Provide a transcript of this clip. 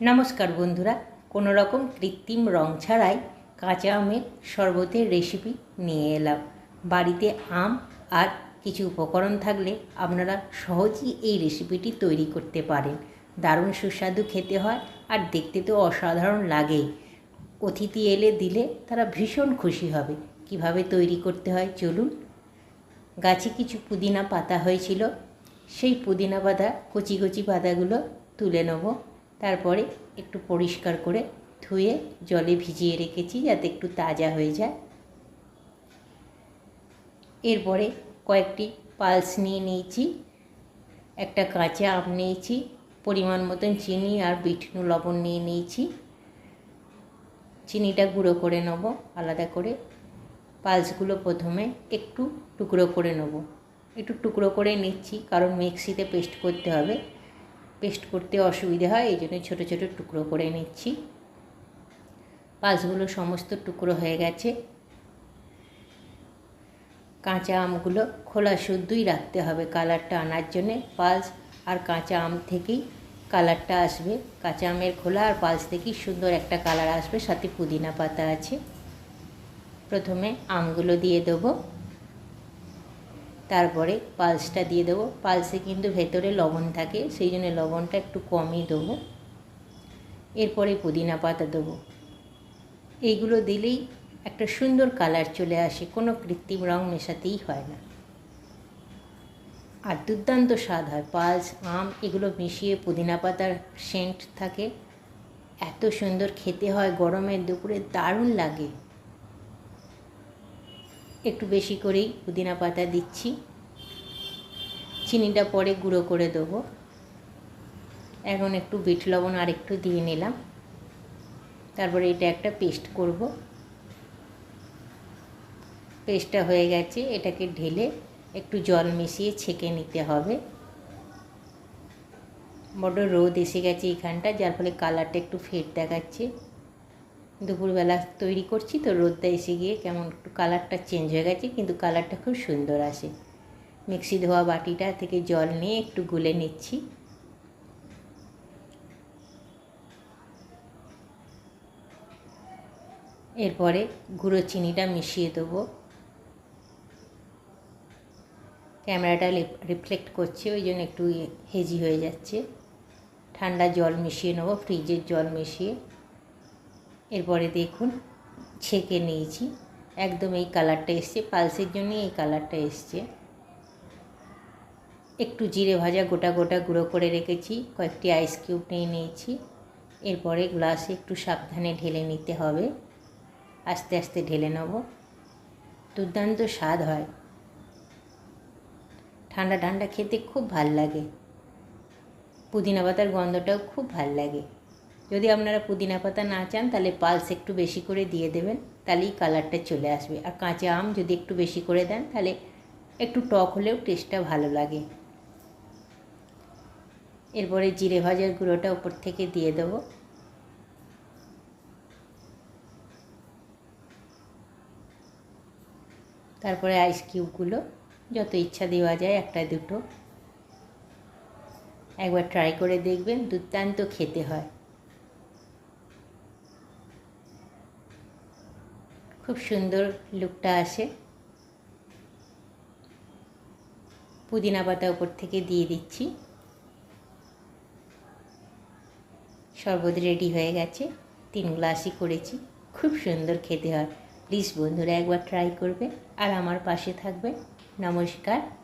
নমস্কার বন্ধুরা কোনো রকম কৃত্রিম রং ছাড়াই কাঁচা আমের শরবতের রেসিপি নিয়ে এলাম। বাড়িতে আম আর কিছু উপকরণ থাকলে আপনারা সহজেই এই রেসিপিটি তৈরি করতে পারেন। দারুণ সুস্বাদু খেতে হয় আর দেখতে তো অসাধারণ লাগেই অতিথি এলে দিলে তারা ভীষণ খুশি হবে। কীভাবে তৈরি করতে হয় চলুন। গাছে কিছু পুদিনা পাতা হয়েছিল, সেই পুদিনা পাতা কচি কচি পাতাগুলো তুলে নেব। তারপরে একটু পরিষ্কার করে ধুয়ে জলে ভিজিয়ে রেখেছি যাতে একটু তাজা হয়ে যায়। এরপরে কয়েকটি পালস নিয়ে নিয়েছি, একটা কাঁচা আম নিয়েছি, পরিমাণ মতন চিনি আর বিষ্ণু লবণ নিয়ে নিয়েছি। চিনিটা গুঁড়ো করে নেব, আলাদা করে। পালসগুলো প্রথমে একটু টুকরো করে নেব। একটু টুকরো করে নিচ্ছি, কারণ মিক্সিতে পেস্ট করতে হবে। পেস্ট করতে অসুবিধে হয়, এই জন্য ছোটো ছোটো টুকরো করে নিচ্ছি। পালসগুলো সমস্ত টুকরো হয়ে গেছে। কাঁচা আমগুলো খোলা শুদ্ধই রাখতে হবে কালারটা আনার জন্যে। পালস আর কাঁচা আম থেকেই কালারটা আসবে। কাঁচা আমের খোলা আর পালস থেকেই সুন্দর একটা কালার আসবে, সাথে পুদিনা পাতা আছে। প্রথমে আমগুলো দিয়ে দেবো। তারপরে পালসটা দিয়ে দেবো। পালসে কিন্তু ভেতরে লবণ থাকে, সেই জন্য লবণটা একটু কমই দেবো। এরপরে পুদিনা পাতা দেবো। এইগুলো দিলেই একটা সুন্দর কালার চলে আসে, কোনো কৃত্রিম রং মেশাতেই হয় না। আর দুর্দান্ত স্বাদ হয়, পালস, আম, এগুলো মিশিয়ে পুদিনা পাতার সেন্ট থাকে। এত সুন্দর খেতে হয় গরমের দুপুরে, দারুণ লাগে। একটু বেশি করেই পুদিনা পাতা দিচ্ছি। চিনিটা পরে গুঁড়ো করে দেবো। এখন একটু বিট লবণ আর একটু দিয়ে নিলাম। তারপরে এটা একটা পেস্ট করব। পেস্টটা হয়ে গেছে, এটাকে ঢেলে একটু জল মিশিয়ে ছেঁকে নিতে হবে। বড় রোদ এসে গেছে এখানটা যার ফলে কালারটা একটু ফেট দেখাচ্ছে। দুপুরবেলা তৈরি করছি, তো রোদটা এসে গিয়ে কেমন একটু কালারটা চেঞ্জ হয়ে গেছে, কিন্তু কালারটা খুব সুন্দর আসে। মিক্সি ধোয়া বাটিটা থেকে জল নিয়ে একটু গুলে নিচ্ছি। এরপরে গুঁড়ো চিনিটা মিশিয়ে দেবো। ক্যামেরাটা রিফ্লেক্ট করছে, ওই জন্য একটু হেজি হয়ে যাচ্ছে। ঠান্ডা জল মিশিয়ে নেব, ফ্রিজের জল মিশিয়ে। এরপরে দেখুন, ছেঁকে নিয়েছি। একদম এই কালারটা এসছে, পালসের জন্যই এই কালারটা এসছে। একটু জিরে ভাজা গোটা গোটা গুঁড়ো করে রেখেছি, কয়েকটি আইস কিউব নিয়ে নিয়েছি। এরপরে গ্লাসে একটু সাবধানে ঢেলে নিতে হবে। আস্তে আস্তে ঢেলে নেব। দুর্দান্ত স্বাদ হয়। ঠান্ডা ঠান্ডা খেতে খুব ভালো লাগে। পুদিনা পাতার গন্ধটাও খুব ভালো লাগে। যদি আপনারা পুদিনা পাতা না চান, তাহলে পালস একটু বেশি করে দিয়ে দেবেন, তাহলেই কালারটা চলে আসবে। আর কাঁচা আম যদি একটু বেশি করে দেন, তাহলে একটু টক হলেও টেস্টটা ভালো লাগে। এরপরে জিরে ভাজার গুঁড়োটা উপর থেকে দিয়ে দেবো। তারপরে আইস কিউবগুলো যত ইচ্ছা দেওয়া যায় একটা দুটো। একবার ট্রাই করে দেখবেন, দুর্দান্ত খেতে হয়। খুব সুন্দর লুকটা আসে। পুদিনা পাতা উপর থেকে দিয়ে দিচ্ছি। শরবত রেডি হয়ে গেছে। তিন গ্লাসই করেছি। খুব সুন্দর খেতে হয়। প্লিজ বন্ধুরা একবার ট্রাই করবে। আর আমার পাশে থাকবে। নমস্কার।